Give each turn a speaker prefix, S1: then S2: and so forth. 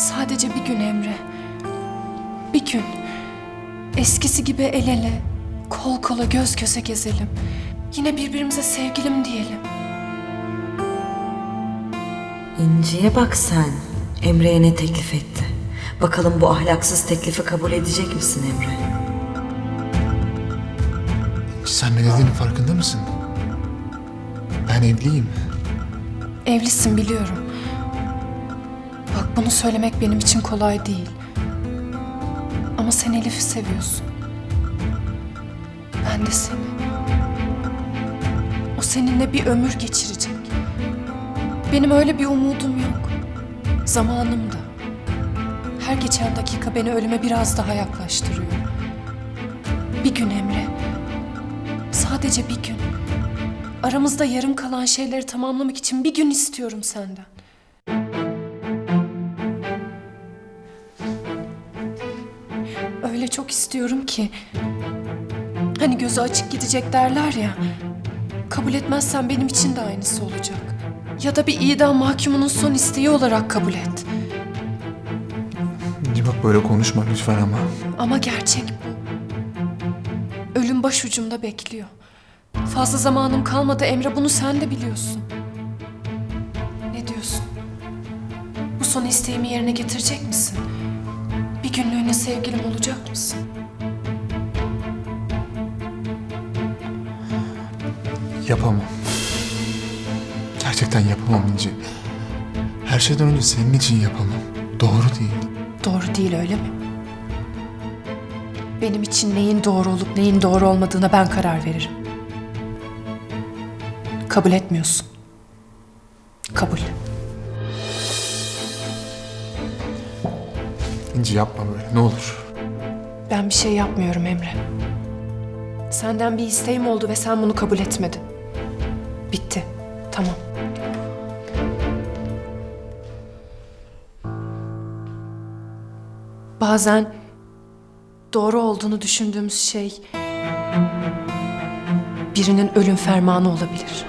S1: Sadece bir gün Emre. Bir gün. Eskisi gibi el ele, kol kola, göz göze gezelim. Yine birbirimize sevgilim diyelim.
S2: İnci'ye bak sen. Emre'ye ne teklif etti? Bakalım bu ahlaksız teklifi kabul edecek misin Emre?
S3: Sen ne dediğinin farkında mısın? Ben evliyim.
S1: Evlisin biliyorum. Bunu söylemek benim için kolay değil. Ama sen Elif'i seviyorsun. Ben de seni. O seninle bir ömür geçirecek. Benim öyle bir umudum yok. Zamanım da. Her geçen dakika beni ölüme biraz daha yaklaştırıyor. Bir gün Emre. Sadece bir gün. Aramızda yarım kalan şeyleri tamamlamak için bir gün istiyorum senden. Öyle çok istiyorum ki. Hani gözü açık gidecek derler ya. Kabul etmezsen benim için de aynısı olacak. Ya da bir idam mahkumunun son isteği olarak kabul et.
S3: Bak böyle konuşma lütfen ama.
S1: Ama gerçek bu. Ölüm başucumda bekliyor. Fazla zamanım kalmadı Emre bunu sen de biliyorsun. Ne diyorsun? Bu son isteğimi yerine getirecek misin? Bir günlüğüne sevgilim olacak mısın?
S3: Yapamam. Gerçekten yapamam İnci. Her şeyden önce senin için yapamam. Doğru değil.
S1: Doğru değil öyle mi? Benim için neyin doğru olup neyin doğru olmadığına ben karar veririm. Kabul etmiyorsun. Kabul.
S3: İnci yapma böyle ne olur.
S1: Ben bir şey yapmıyorum Emre. Senden bir isteğim oldu ve sen bunu kabul etmedin. Bitti. Tamam. Bazen doğru olduğunu düşündüğümüz şey birinin ölüm fermanı olabilir.